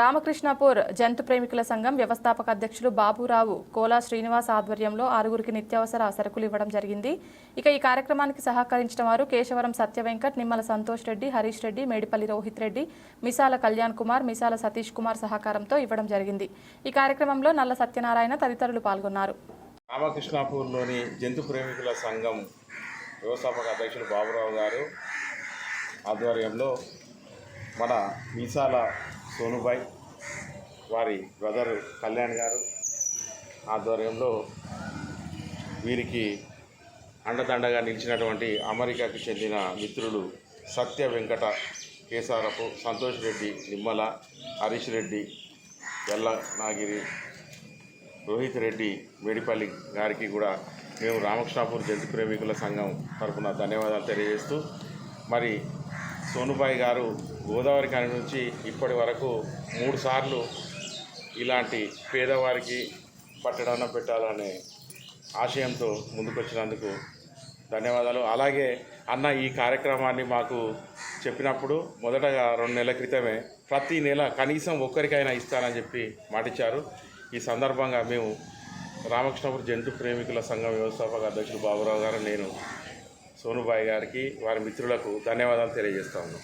రామకృష్ణాపూర్ జంతు ప్రేమికుల సంఘం వ్యవస్థాపక అధ్యక్షులు బాబురావు కోలా శ్రీనివాస్ ఆధ్వర్యంలో ఆరుగురికి నిత్యావసర సరుకులు ఇవ్వడం జరిగింది. ఇక ఈ కార్యక్రమానికి సహకరించిన వారు కేశవరం సత్య వెంకట్ నిమ్మల సంతోష్ రెడ్డి హరీష్ రెడ్డి మేడిపల్లి రోహిత్ రెడ్డి మిసాల కళ్యాణ్ కుమార్ మిసాల సతీష్ కుమార్ సహకారంతో ఇవ్వడం జరిగింది. ఈ కార్యక్రమంలో నల్ల సత్యనారాయణ తదితరులు పాల్గొన్నారు. రామకృష్ణాపూర్లోని జంతు ప్రేమికుల సంఘం వ్యవస్థాపక అధ్యక్షులు బాబురావు గారు ఆధ్వర్యంలో మన మీసాల సోనుబాయ్ వారి బ్రదర్ కళ్యాణ్ గారు ఆధ్వర్యంలో వీరికి అండదండగా నిలిచినటువంటి అమెరికాకు చెందిన మిత్రులు సత్య వెంకట కేసారపు సంతోష్ రెడ్డి నిమ్మల హరీష్ రెడ్డి ఎల్ల నాగిరి రోహిత్ రెడ్డి మేడిపల్లి గారికి కూడా మేము రామకృష్ణాపూర్ జంతు ప్రేమికుల సంఘం తరఫున ధన్యవాదాలు తెలియజేస్తూ మరి సోనుబాయి గారు గోదావరి కాని నుంచి ఇప్పటి వరకు మూడుసార్లు ఇలాంటి పేదవారికి పట్టడాన పెట్టాలనే ఆశయంతో ముందుకొచ్చినందుకు ధన్యవాదాలు. అలాగే అన్న ఈ కార్యక్రమాన్ని మాకు చెప్పినప్పుడు మొదటగా రెండు నెలల క్రితమే ప్రతి నెల కనీసం ఒక్కరికైనా ఇస్తానని చెప్పి మాటిచ్చారు. ఈ సందర్భంగా మేము రామకృష్ణపురం జంతు ప్రేమికుల సంఘం వ్యవస్థాపక అధ్యక్షుడు బాబురావు గారు నేను సోనుబాయి గారికి వారి మిత్రులకు ధన్యవాదాలు తెలియజేస్తా ఉన్నాం.